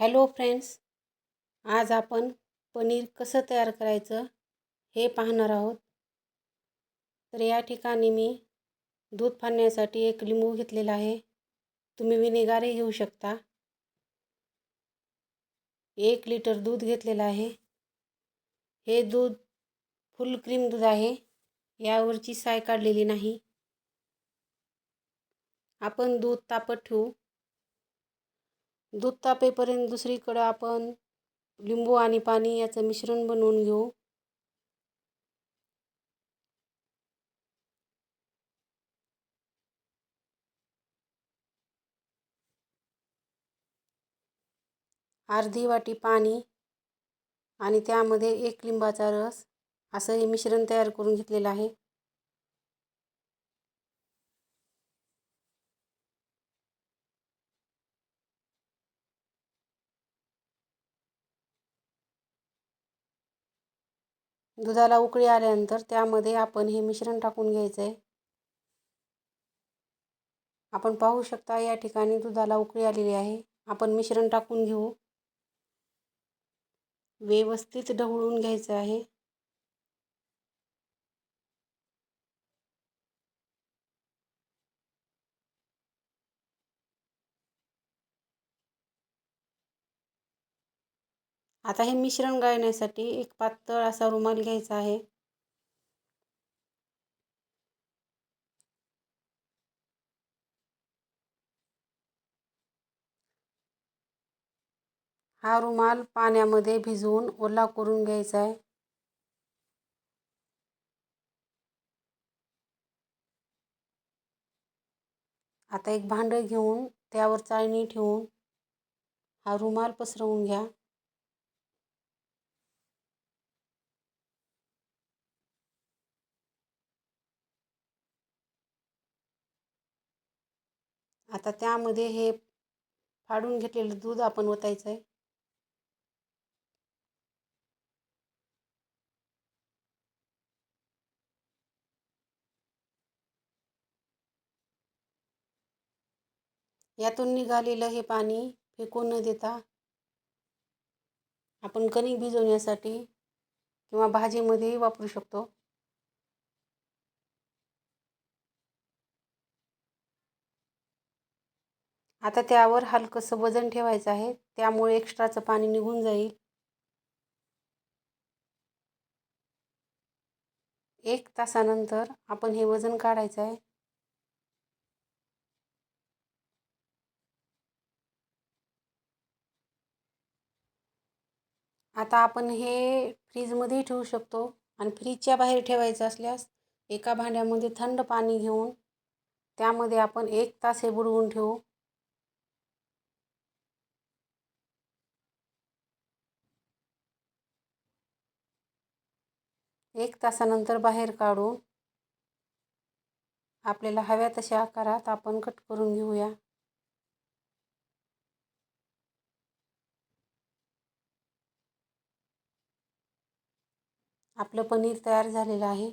Hello friends आज आपण पनीर कसं तयार करायचं हे पाहणार आहोत. तर या ठिकाणी मी दूध फाडण्यासाठी एक लिंबू घेतलेला आहे. तुम्ही विनेगारही घेऊ शकता. एक लिटर दूध घेतलेलं आहे. हे दूध फुल क्रीम दूध आहे. यावरची साय काढलेली नाही. आपण दूध तापत ठेवू. दूध तापेपर्यंत दुसरीकडं आपण लिंबू आणि पाणी याचं मिश्रण बनवून घेऊ. अर्धी वाटी पाणी आणि त्यामध्ये एक लिंबाचा रस असं हे मिश्रण तयार करून घेतलेलं आहे. दुधाला उकळी आल्यानंतर त्यामध्ये आपण हे मिश्रण टाकून घ्यायचं आहे आपण पाहू शकता या ठिकाणी दुधाला उकळी आलेली आहे. आपण मिश्रण टाकून घेऊ. व्यवस्थित ढवळून घ्यायचं आहे. आता हे मिश्रण गाळण्यासाठी एक पातळ असा रुमाल घ्यायचा आहे. हा रुमाल पाण्यामध्ये भिजवून ओला करून घ्यायचा आहे. आता एक भांडं घेऊन त्यावर चाळणी ठेवून हा रुमाल पसरवून घ्या. आता त्यामध्ये हे फाडून घेतलेलं दूध आपण ओतायचं आहे यातून निघालेलं हे पाणी फेकून न देता आपण कणिक भिजवण्यासाठी किंवा भाजीमध्येही वापरू शकतो. आता त्यावर हलकंसं वजन ठेवायचं आहे. त्यामुळे एक्स्ट्राचं पाणी निघून जाईल. एक तासानंतर आपण हे वजन काढायचं आहे. आता आपण हे फ्रीजमध्येही ठेवू शकतो आणि फ्रीजच्या बाहेर ठेवायचं असल्यास एका भांड्यामध्ये थंड पाणी घेऊन त्यामध्ये आपण एक तास हे बुडवून ठेवू. एक तासानंतर बाहेर काढून आपल्याला हव्या तशा आकारात आपण कट करून घेऊया. आपलं पनीर तयार झालेलं आहे.